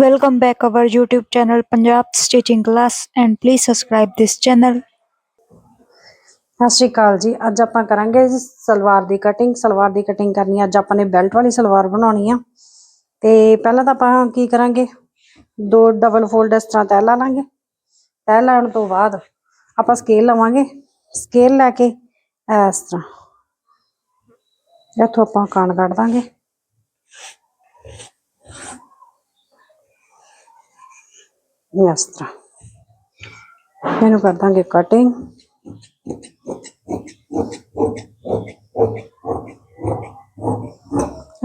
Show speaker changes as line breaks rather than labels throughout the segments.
Welcome back our YouTube channel, Punjab Stitching Class, and please subscribe this channel.
ਸਤਿ ਸ਼੍ਰੀ ਅਕਾਲ ਜੀ। ਅੱਜ ਆਪਾਂ ਕਰਾਂਗੇ ਸਲਵਾਰ ਦੀ ਕਟਿੰਗ ਸਲਵਾਰ ਦੀ ਕਟਿੰਗ ਕਰਨੀ ਅੱਜ ਆਪਾਂ ਨੇ ਬੈਲਟ ਵਾਲੀ ਸਲਵਾਰ ਬਣਾਉਣੀ ਆ। ਤੇ ਪਹਿਲਾਂ ਤਾਂ ਆਪਾਂ ਕੀ ਕਰਾਂਗੇ? ਦੋ ਡਬਲ ਫੋਲਡ ਇਸ ਤਰ੍ਹਾਂ ਤੈਅ ਲਾ ਲਾਂਗੇ। ਤੈਅ ਲਾਉਣ ਤੋਂ ਬਾਅਦ ਆਪਾਂ ਸਕੇਲ ਲਵਾਂਗੇ। ਸਕੇਲ ਲੈ ਕੇ ਇਸ ਤਰ੍ਹਾਂ ਇੱਥੋਂ ਆਪਾਂ ਕਾਣ ਕੱਢ ਦਾਂਗੇ। ਇਸ ਤਰ੍ਹਾਂ। ਇਹਨੂੰ ਕਰ ਦਾਂਗੇ ਕਟਿੰਗ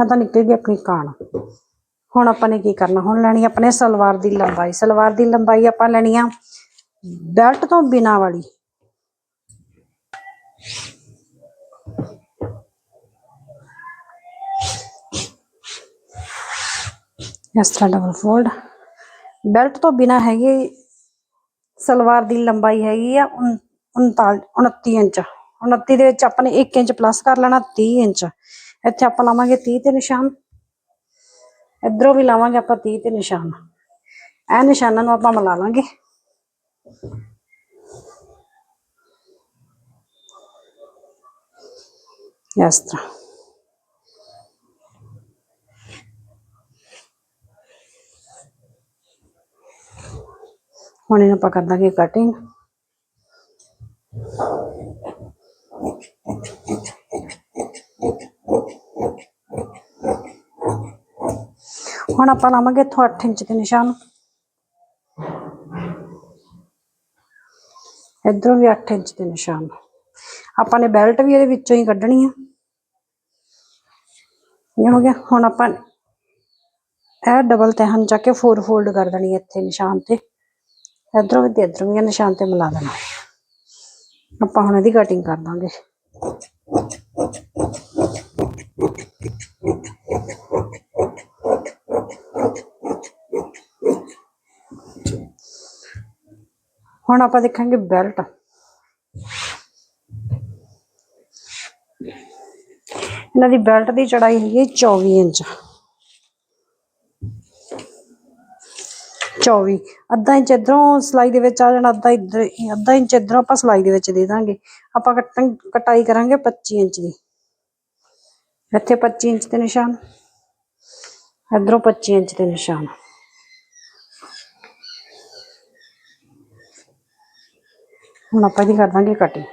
ਆ ਤਾਂ ਨਿਕਲ ਗਈ ਆਪਣੀ ਕਾਣ। ਹੁਣ ਆਪਾਂ ਨੇ ਕੀ ਕਰਨਾ? ਹੁਣ ਲੈਣੀ ਆਪਣੇ ਸਲਵਾਰ ਦੀ ਲੰਬਾਈ। ਸਲਵਾਰ ਦੀ ਲੰਬਾਈ ਆਪਾਂ ਲੈਣੀ ਆ ਬੈਲਟ ਤੋਂ ਬਿਨਾ ਵਾਲੀ। ਇਸ ਤਰ੍ਹਾਂ ਡਬਲ ਫੋਲਡ ਬੈਲਟ ਤੋਂ ਬਿਨਾ ਹੈਗੀ ਸਲਵਾਰ ਦੀ ਲੰਬਾਈ ਹੈਗੀ ਆ 29 ਇੰਚ। 29 ਦੇ ਵਿੱਚ ਆਪਾਂ ਨੇ 1 ਇੰਚ ਪਲੱਸ ਕਰ ਲੈਣਾ 30 ਇੰਚ। ਇੱਥੇ ਆਪਾਂ ਲਾਵਾਂਗੇ 30 ਤੇ ਨਿਸ਼ਾਨ। ਇਧਰੋਂ ਵੀ ਲਾਵਾਂਗੇ ਆਪਾਂ 30 ਤੇ ਨਿਸ਼ਾਨ। ਇਹ ਨਿਸ਼ਾਨਾਂ ਨੂੰ ਆਪਾਂ ਮਿਲਾ ਲਾਂਗੇ। ਇਸ ਤਰ੍ਹਾਂ। ਹੁਣ ਇਹਨੂੰ ਆਪਾਂ ਕਰ ਦਾਂਗੇ ਕਟਿੰਗ ਹੁਣ ਆਪਾਂ ਲਾਵਾਂਗੇ ਇੱਥੋਂ 8 ਇੰਚ ਦੇ ਨਿਸ਼ਾਨ। ਇਧਰੋਂ ਵੀ 8 ਇੰਚ ਦੇ ਨਿਸ਼ਾਨ। ਆਪਾਂ ਨੇ ਬੈਲਟ ਵੀ ਇਹਦੇ ਵਿੱਚੋਂ ਹੀ ਕੱਢਣੀ ਆ। ਇਹ ਹੋ ਗਿਆ, ਹੁਣ ਆਪਾਂ ਇਹ ਡਬਲ ਤਹਿਨ ਚੱਕ ਕੇ ਫੋਰ ਫੋਲਡ ਕਰ ਦੇਣੀ ਇੱਥੇ ਨਿਸ਼ਾਨ ਤੇ। ਇਧਰੋਂ ਵੀ ਤੇ ਇਧਰੋਂ ਵੀ ਨਿਸ਼ਾਨ ਤੇ ਮਿਲਾ ਦੇਣਾ। ਆਪਾਂ ਹੁਣ ਇਹਦੀ ਕਟਿੰਗ ਕਰ ਦਾਂਗੇ। ਹੁਣ ਆਪਾਂ ਦੇਖਾਂਗੇ ਬੈਲਟ ਇਹਨਾਂ ਦੀ ਬੈਲਟ ਦੀ ਚੜਾਈ ਹੈਗੀ ਹੈ 24 ਇੰਚ। 24 ਅੱਧਾ ਇੰਚ ਇਧਰੋਂ ਸਲਾਈ ਦੇ ਵਿੱਚ ਆ ਜਾਣਾ, ਅੱਧਾ ਇੱਧਰ, ਅੱਧਾ ਇੰਚ ਇਧਰੋਂ ਆਪਾਂ ਸਲਾਈ ਦੇ ਵਿੱਚ ਦੇ ਦਾਂਗੇ। ਆਪਾਂ ਕੱਟਣ, ਕਟਾਈ ਕਰਾਂਗੇ 25 ਇੰਚ ਦੀ। ਇੱਥੇ 25 ਇੰਚ ਦੇ ਨਿਸ਼ਾਨ, ਇਧਰੋਂ 25 ਇੰਚ ਦੇ ਨਿਸ਼ਾਨ। ਹੁਣ ਆਪਾਂ ਇਹਦੀ ਕਰ ਦਾਂਗੇ ਕਟਿੰਗ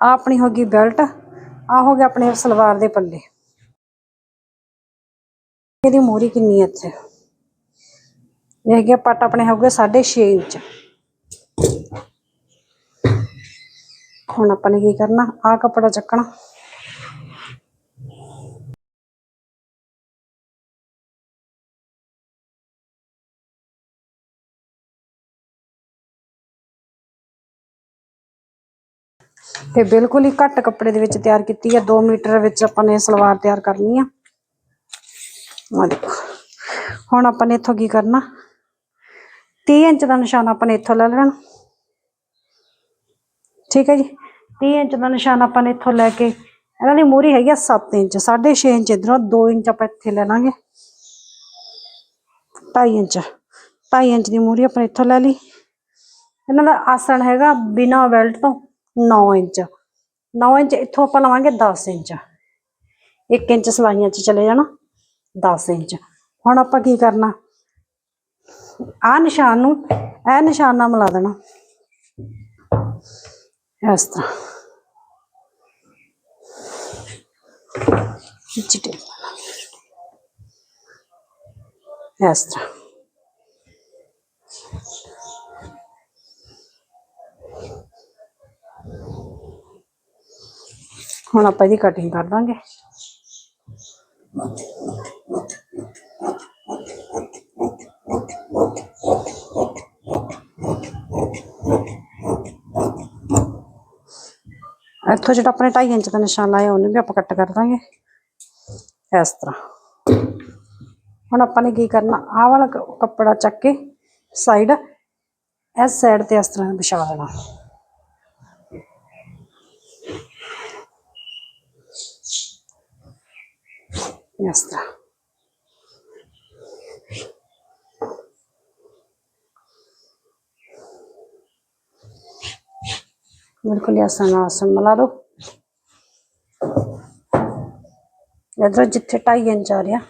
ਆ ਆਪਣੀ ਹੋ ਗਈ ਬੈਲਟ ਆ ਹੋ ਗਿਆ ਆਪਣੇ ਸਲਵਾਰ ਦੇ ਪੱਲੇ। ਇਹਦੀ ਮੋਰੀ ਕਿੰਨੀ ਹੈ ਇੱਥੇ? ਇਹ ਹੈਗਾ ਪੱਟ, ਆਪਣੇ ਹੋਊਗਾ 6.5 ਇੰਚ। ਹੁਣ ਆਪਾਂ ਨੇ ਕੀ ਕਰਨਾ? ਆ ਕੱਪੜਾ ਚੱਕਣਾ। ਤੇ ਬਿਲਕੁਲ ਹੀ ਘੱਟ ਕੱਪੜੇ ਦੇ ਵਿੱਚ ਤਿਆਰ ਕੀਤੀ ਹੈ 2 ਮੀਟਰ ਵਿੱਚ ਆਪਾਂ ਨੇ ਸਲਵਾਰ ਤਿਆਰ ਕਰਨੀ ਆ। ਆ ਦੇਖੋ, ਹੁਣ ਆਪਾਂ ਨੇ ਇੱਥੋਂ ਕੀ ਕਰਨਾ? 30 ਇੰਚ ਦਾ ਨਿਸ਼ਾਨ ਆਪਾਂ ਨੇ ਇੱਥੋਂ ਲੈ ਲੈਣਾ। ਠੀਕ ਹੈ ਜੀ? 30 ਇੰਚ ਦਾ ਨਿਸ਼ਾਨ ਆਪਾਂ ਨੇ ਇੱਥੋਂ ਲੈ ਕੇ, ਇਹਨਾਂ ਦੀ ਮੂਰੀ ਹੈਗੀ ਆ 7 ਇੰਚ 6.5 ਇੰਚ ਇਧਰੋਂ 2 ਇੰਚ ਆਪਾਂ ਇੱਥੇ ਲੈ ਲਾਂਗੇ। 2.5 ਇੰਚ 2.5 ਇੰਚ ਦੀ ਮੂਰੀ ਆਪਾਂ ਇੱਥੋਂ ਲੈ ਲਈ। ਇਹਨਾਂ ਦਾ ਆਸਣ ਹੈਗਾ ਬਿਨਾ ਬੈਲਟ ਤੋਂ। 9 ਇੰਚ। 9 ਇੰਚ, ਇੱਥੋਂ ਆਪਾਂ ਲਵਾਂਗੇ 10 ਇੰਚ। 1 ਇੰਚ ਸਲਾਈਆਂ 'ਚ ਚਲੇ ਜਾਣਾ 10 ਇੰਚ। ਹੁਣ ਆਪਾਂ ਕੀ ਕਰਨਾ? ਆ ਨਿਸ਼ਾਨ ਨੂੰ, ਇਹ ਨਿਸ਼ਾਨ ਨਾਲ ਮਿਲਾ ਦੇਣਾ। ਇਸ ਤਰ੍ਹਾਂ। ਖਿੱਚਦੇ ਇਸ ਤਰ੍ਹਾਂ। ਹੁਣ ਆਪਾਂ ਇਹਦੀ ਕਟਿੰਗ ਕਰ ਦਾਂਗੇ। ਇੱਥੋਂ ਜਿਹੜਾ ਆਪਣੇ 2.5 ਇੰਚ ਦਾ ਨਿਸ਼ਾਨ ਲਾਇਆ, ਉਹਨੂੰ ਵੀ ਆਪਾਂ ਕੱਟ ਕਰ ਦਾਂਗੇ। ਇਸ ਤਰ੍ਹਾਂ। ਹੁਣ ਆਪਾਂ ਨੇ ਕੀ ਕਰਨਾ, ਆਹ ਵਾਲਾ ਕੱਪੜਾ ਚੱਕ ਕੇ ਸਾਈਡ ਇਸ ਸਾਈਡ ਤੇ ਇਸ ਤਰ੍ਹਾਂ ਵਿਛਾ ਦੇਣਾ। ਇਸ ਤਰ੍ਹਾਂ ਬਿਲਕੁਲ ਹੀ ਆਸਾਨ ਆਸਨ ਮਿਲਾ ਦੋ ਇਧਰ ਜਿੱਥੇ 2.5 ਇੰਚ ਆ ਰਿਹਾ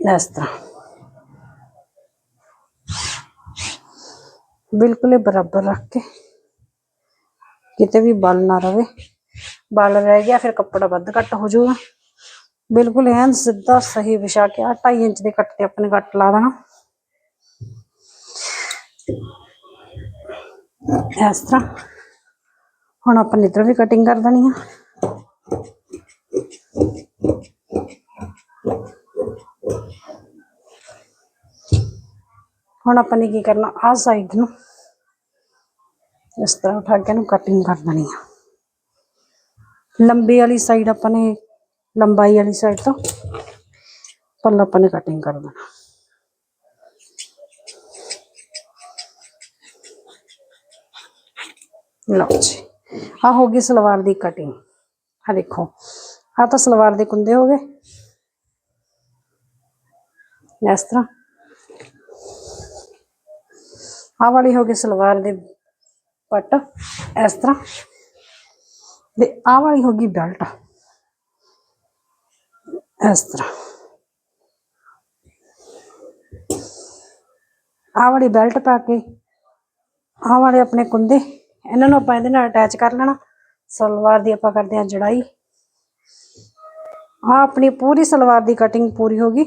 ਇਸ ਤਰ੍ਹਾਂ ਬਿਲਕੁਲ ਹੀ ਬਰਾਬਰ ਰੱਖ ਕੇ ਕਿਤੇ ਵੀ ਬਲ ਨਾ ਰਵੇ ਬਲ ਰਹਿ ਗਿਆ, ਫਿਰ ਕੱਪੜਾ ਵੱਧ ਘੱਟ ਹੋ ਜਾਊਗਾ। ਬਿਲਕੁਲ ਐਨ ਸਿੱਧਾ, ਸਹੀ ਵਿਛਾ ਕੇ ਆ 2.5 ਇੰਚ ਦੇ ਕੱਟ ਤੇ ਆਪਣੇ ਕੱਟ ਲਾ ਦੇਣਾ। ਇਸ ਤਰ੍ਹਾਂ। ਹੁਣ ਆਪਾਂ ਇਧਰ ਵੀ ਕਟਿੰਗ ਕਰ ਦੇਣੀ ਆ। ਹੁਣ ਆਪਾਂ ਨੇ ਕੀ ਕਰਨਾ, ਆਹ ਸਾਈਡ ਨੂੰ ਇਸ ਤਰ੍ਹਾਂ ਉਠਾ ਕੇ ਇਹਨੂੰ ਕਟਿੰਗ ਕਰ ਦੇਣੀ ਆ। ਲੰਬੇ ਵਾਲੀ ਸਾਈਡ ਆਪਾਂ ਨੇ, ਲੰਬਾਈ ਵਾਲੀ ਸਾਈਡ ਤੋਂ ਪੱਲਾ ਆਪਾਂ ਨੇ ਕਟਿੰਗ ਕਰ ਦੇਣਾ। ਲਓ ਜੀ ਆ ਹੋ ਗਈ ਸਲਵਾਰ ਦੀ ਕਟਿੰਗ ਆ ਦੇਖੋ ਆ ਤਾਂ ਸਲਵਾਰ ਦੇ ਕੁੰਦੇ ਹੋ ਗਏ। ਇਸ ਤਰ੍ਹਾਂ। ਆ ਵਾਲੀ ਹੋ ਗਈ ਸਲਵਾਰ ਦੇ ਪੱਟ, ਇਸ ਤਰ੍ਹਾਂ। ਤੇ ਆ ਵਾਲੀ ਹੋ ਗਈ ਬੈਲਟ ਇਸ ਤਰ੍ਹਾਂ। ਆ ਵਾਲੀ ਬੈਲਟ ਪਾ ਕੇ, ਆਹ ਵਾਲੇ ਆਪਣੇ ਕੁੰਦੇ, ਇਹਨਾਂ ਨੂੰ ਆਪਾਂ ਇਹਦੇ ਨਾਲ ਅਟੈਚ ਕਰ ਲੈਣਾ। ਸਲਵਾਰ ਦੀ ਆਪਾਂ ਕਰਦੇ ਹਾਂ ਜੜਾਈ। ਆ ਆਪਣੀ ਪੂਰੀ ਸਲਵਾਰ ਦੀ ਕਟਿੰਗ ਪੂਰੀ ਹੋ ਗਈ।